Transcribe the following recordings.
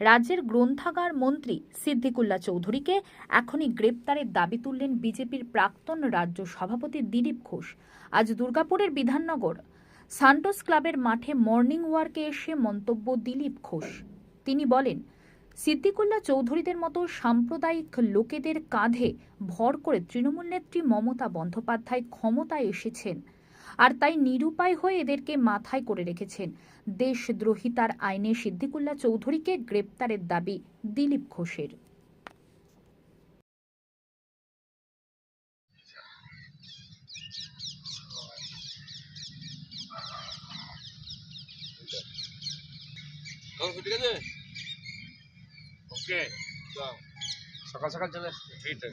রাজ্যের গ্রন্থাগার মন্ত্রী সিদ্দিকুল্লা চৌধুরীকে এখনই গ্রেপ্তারের দাবি তুললেন বিজেপির প্রাক্তন রাজ্য সভাপতি দিলীপ ঘোষ। আজ দুর্গাপুরের বিধাননগর সান্টোস ক্লাবের মাঠে মর্নিং ওয়ার্কে এসে মন্তব্য দিলীপ ঘোষ। তিনি বলেন সিদ্দিকুল্লা চৌধুরীদের মতো সাম্প্রদায়িক লোকেদের কাঁধে ভর করে তৃণমূল নেত্রী মমতা বন্দ্যোপাধ্যায় ক্ষমতায় এসেছেন। আর তাই নিরুপায় হয়ে এদেরকে মাথায় করে রেখেছেন। দেশদ্রোহিতার আইনে সিদ্দিকুল্লা চৌধুরীকে গ্রেপ্তারের দাবি দিলীপ ঘোষের। ঠিক আছে? ওকে। সকাল সকাল চলে আসছে। একদম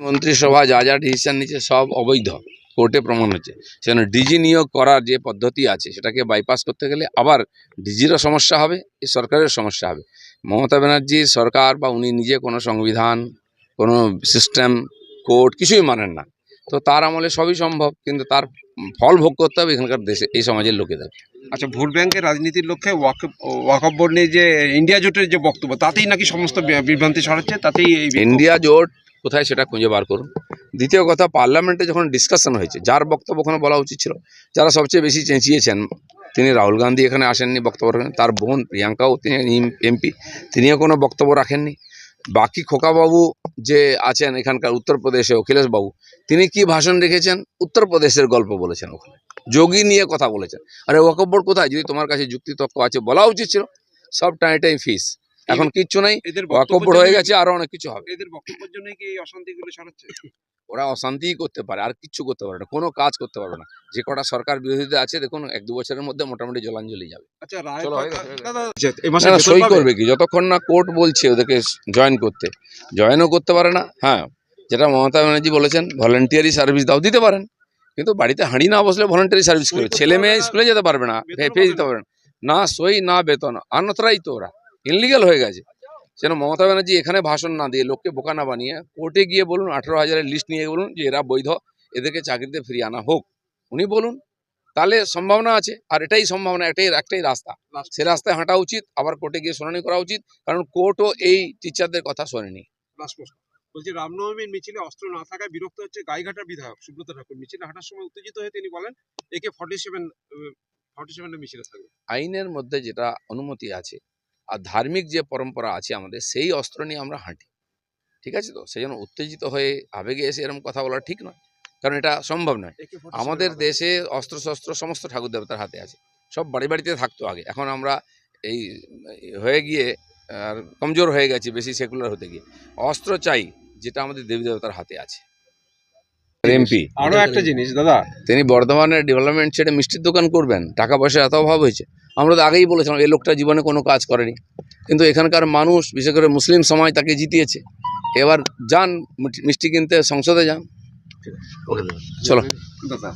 মন্ত্রিসভা যা যা ডিসিশন নিচ্ছে সব অবৈধ। কোর্টে প্রমাণ হচ্ছে। সেজন্য ডিজি নিয়োগ করার যে পদ্ধতি আছে, সেটাকে বাইপাস করতে গেলে আবার ডিজিরও সমস্যা হবে সরকারের সমস্যা হবে। মমতা ব্যানার্জি সরকার বা উনি নিজে কোনো সংবিধান, কোনো সিস্টেম কোর্ট কিছুই মানেন না। তো তার আমলে সবই সম্ভব কিন্তু তার ফল ভোগ করতে হবে এখানকার দেশে এই সমাজের লোকেদের। আচ্ছা ভোট ব্যাংকের রাজনীতির লক্ষ্যে ওয়াকফ ওয়াকফ বোর্ড নিয়ে যে ইন্ডিয়া জোটের যে বক্তব্য তাতেই নাকি সমস্ত বিভ্রান্তি ছড়াচ্ছে? তাতেই এই ইন্ডিয়া জোট কোথায় সেটা খুঁজে বার করুন। দ্বিতীয় কথা পার্লামেন্টে যখন ডিসকাশন হয়েছে যার বক্তব্য ওখানে বলা উচিত ছিল যারা সবচেয়ে বেশি চেঁচিয়েছেন তিনি রাহুল গান্ধী এখানে আসেননি বক্তব্য রাখেন তার বোন প্রিয়াঙ্কাও তিনি এমপি তিনিও কোনো বক্তব্য রাখেননি। বাকি খোকাবাবু যে আছেন এখানকার উত্তরপ্রদেশে অখিলেশ বাবু তিনি কি ভাষণ রেখেছেন? উত্তরপ্রদেশের গল্প বলেছেন ওখানে। যোগী নিয়ে কথা বলেছেন। আরে ওকব্বর কোথায়? যদি তোমার কাছে যুক্তি তক্ক আছে বলা উচিত ছিল। সব টাইটাই ফিস এখন কিচ্ছু নাই। এদের ওয়াকবোর্ড হয়ে গেছে আরও অনেক কিছু হবে। এদের বক্তব্যের কি এই অশান্তিগুলো ছড়াচ্ছে? ওরা অশান্তিই করতে পারে আর কিচ্ছু করতে পারে না কোনো কাজ করতে পারবে না। যে কটা সরকার বিরোধীতে আছে দেখুন এক দু বছরের মধ্যে মোটামুটি জলাঞ্জলি যাবে। আচ্ছা আচ্ছা, সই করবে কি? যতক্ষণ না কোর্ট বলছে ওদেরকে জয়েন করতে। জয়েনও করতে পারে না হ্যাঁ যেটা মমতা ব্যানার্জি বলেছেন ভলেন্টিয়ারি সার্ভিস দাও দিতে পারেন। কিন্তু বাড়িতে হাঁড়ি না বসলে ভলেন্টারি সার্ভিস করবে। ছেলে মেয়ে স্কুলে যেতে পারবে না ফে দিতে পারবে না। না সই না বেতন আনতরাই তো ওরা। ইনলিগাল হয়ে গেছে। যেন মমতা ব্যানার্জি এখানে ভাষণ না দিয়ে লোককে বোকা না বানিয়ে কোর্টে গিয়ে বলুন আঠেরো হাজারের লিস্ট নিয়ে বলুন যে এরা বৈধ এদেরকে চাকরিতে ফিরিয়ে আনা হোক। উনি বলুন তাহলে সম্ভাবনা আছে। আর এটাই সম্ভাবনা এটাই একটাই রাস্তা। সে রাস্তায় হাঁটা উচিত আবার কোর্টে গিয়ে শুনানি করা উচিত কারণ কোর্টও এই টিচারদের কথা শোনেনি। বলছি রামনবমীর মিছিলে অস্ত্র না থাকায় বিরক্ত হচ্ছে গাইঘাটার বিধায়ক সুব্রত ঠাকুর। মিছিলে হাঁটার সময় উত্তেজিত হয়ে তিনি বলেন একে ফর্টি সেভেন ফর্টি সেভেনের মিছিলে থাকবে। আইনের মধ্যে যেটা অনুমতি আছে আর ধার্মিক যে পরম্পরা আছে আমাদের সেই অস্ত্র নিয়ে আমরা হাঁটি। ঠিক আছে তো? সেই জন্য উত্তেজিত হয়ে আবেগে এসে এরকম কথা বলা ঠিক নয়। কারণ এটা সম্ভব নয়। আমাদের দেশে অস্ত্র শস্ত্র সমস্ত ঠাকুর দেবতার হাতে আছে। সব বাড়ি বাড়িতে থাকতো আগে। এখন আমরা এই হয়ে গিয়ে আর কমজোর হয়ে গেছি বেশি সেকুলার হতে গিয়ে। অস্ত্র চাই যেটা আমাদের দেবী দেবতার হাতে আছে। এমপি। আরও একটা জিনিস দাদা। তিনি বর্ধমানের ডেভেলপমেন্ট ছেড়ে মিষ্টির দোকান করবেন টাকা পয়সা এত অভাব হয়েছে। আমরা তো আগেই বলেছিলাম এই লোকটা জীবনে কোনো কাজ করেনি। কিন্তু এখানকার মানুষ বিশেষ করে মুসলিম সমাজ তাকে জিতিয়েছে। এবার যান মিষ্টি কিনতে সংসদে যান। চলো। দাদা